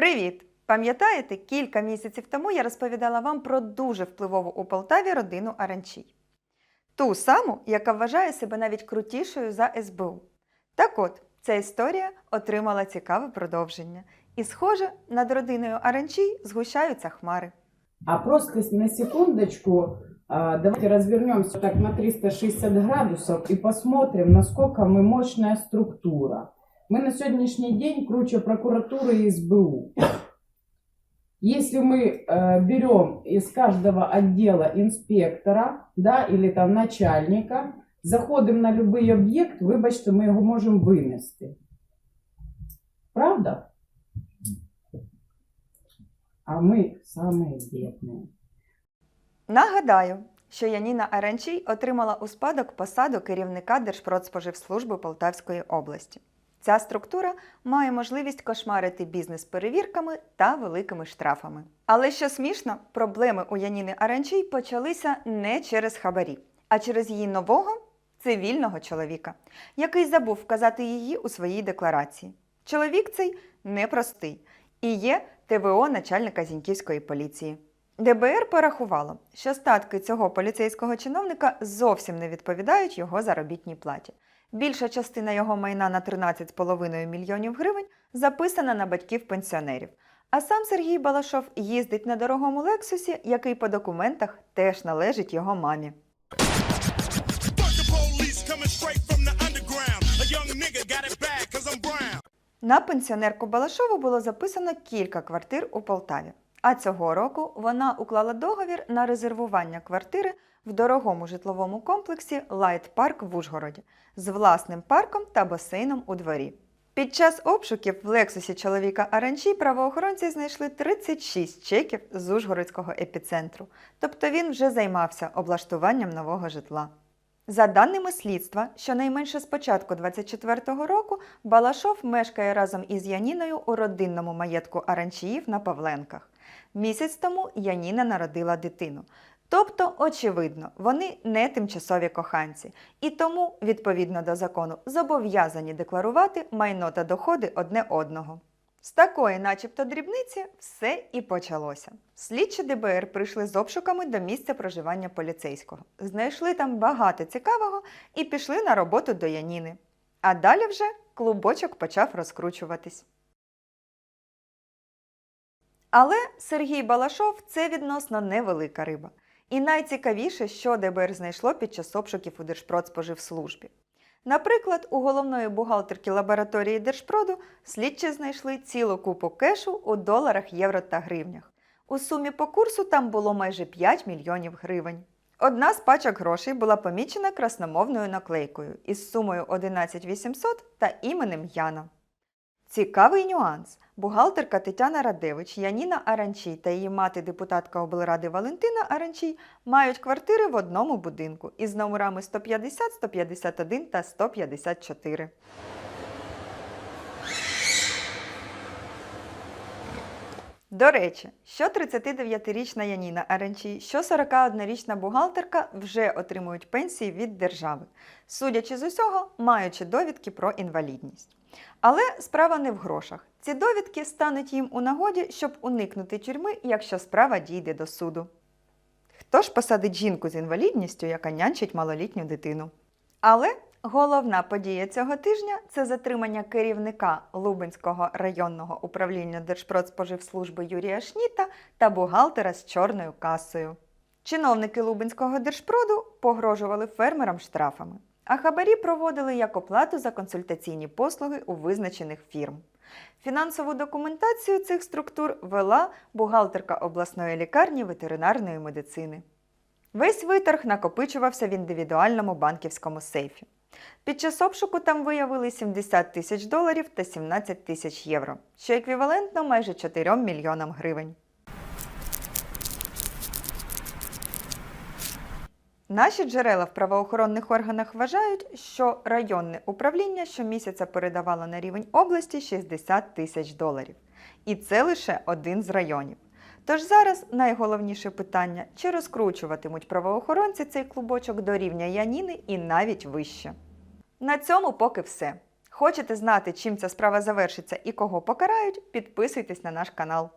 Привіт! Пам'ятаєте, кілька місяців тому я розповідала вам про дуже впливову у Полтаві родину Аранчій. Ту саму, яка вважає себе навіть крутішою за СБУ. Так от, ця історія отримала цікаве продовження. І, схоже, над родиною Аранчій згущаються хмари. А просто на секундочку, давайте развернемся так на 360 градусов и посмотрим, насколько мы мощная структура Мы на сегодняшний день круче прокуратуры и СБУ. Если мы э, берем из каждого отдела инспектора, да, или там начальника, заходим на любой объект, вибачте, ми його можемо винести. Правда? А ми самые бедные. Нагадаю, що Яніна Аранчій отримала у спадок посаду керівника Держпродспоживслужби Полтавської області. Ця структура має можливість кошмарити бізнес перевірками та великими штрафами. Але що смішно, проблеми у Яніни Аранчій почалися не через хабарі, а через її нового цивільного чоловіка, який забув вказати її у своїй декларації. Чоловік цей непростий і є ТВО начальника Зіньківської поліції. ДБР порахувало, що статки цього поліцейського чиновника зовсім не відповідають його заробітній платі. Більша частина його майна на 13,5 мільйонів гривень записана на батьків пенсіонерів. А сам Сергій Балашов їздить на дорогому лексусі, який по документах теж належить його мамі. На пенсіонерку Балашову було записано кілька квартир у Полтаві. А цього року вона уклала договір на резервування квартири в дорогому житловому комплексі Лайт Парк в Ужгороді з власним парком та басейном у дворі. Під час обшуків в Лексусі чоловіка Аранчі правоохоронці знайшли 36 чеків з Ужгородського епіцентру, тобто він вже займався облаштуванням нового житла. За даними слідства, щонайменше з початку 24-го року Балашов мешкає разом із Яніною у родинному маєтку Аранчіїв на Павленках. Місяць тому Яніна народила дитину. Тобто, очевидно, вони не тимчасові коханці, і тому, відповідно до закону, зобов'язані декларувати майно та доходи одне одного. З такої, начебто, дрібниці, все і почалося. Слідчі ДБР прийшли з обшуками до місця проживання поліцейського, знайшли там багато цікавого і пішли на роботу до Яніни. А далі вже клубочок почав розкручуватись. Але Сергій Балашов це відносно невелика риба. І найцікавіше, що ДБР знайшло під час обшуків у Держпродспоживслужбі. Наприклад, у головної бухгалтерки лабораторії Держпроду слідчі знайшли цілу купу кешу у доларах, євро та гривнях. У сумі по курсу там було майже 5 мільйонів гривень. Одна з пачок грошей була помічена красномовною наклейкою із сумою 11 800 та іменем Яна. Цікавий нюанс. Бухгалтерка Тетяна Радевич, Яніна Аранчій та її мати депутатка облради Валентина Аранчій мають квартири в одному будинку із номерами 150, 151 та 154. До речі, що 39-річна Яніна Аранчій, що 41-річна бухгалтерка вже отримують пенсії від держави, судячи з усього, маючи довідки про інвалідність. Але справа не в грошах. Ці довідки стануть їм у нагоді, щоб уникнути тюрми, якщо справа дійде до суду. Хто ж посадить жінку з інвалідністю, яка нянчить малолітню дитину? Але головна подія цього тижня це затримання керівника Лубенського районного управління Держпродспоживслужби Юрія Шніта та бухгалтера з чорною касою. Чиновники Лубенського держпроду погрожували фермерам штрафами, а хабарі проводили як оплату за консультаційні послуги у визначених фірм. Фінансову документацію цих структур вела бухгалтерка обласної лікарні ветеринарної медицини. Весь виторг накопичувався в індивідуальному банківському сейфі. Під час обшуку там виявили 70 тисяч доларів та 17 тисяч євро, що еквівалентно майже 4 мільйонам гривень. Наші джерела в правоохоронних органах вважають, що районне управління щомісяця передавало на рівень області 60 тисяч доларів. І це лише один з районів. Тож зараз найголовніше питання: чи розкручуватимуть правоохоронці цей клубочок до рівня Яніни і навіть вище. На цьому поки все. Хочете знати, чим ця справа завершиться і кого покарають? Підписуйтесь на наш канал.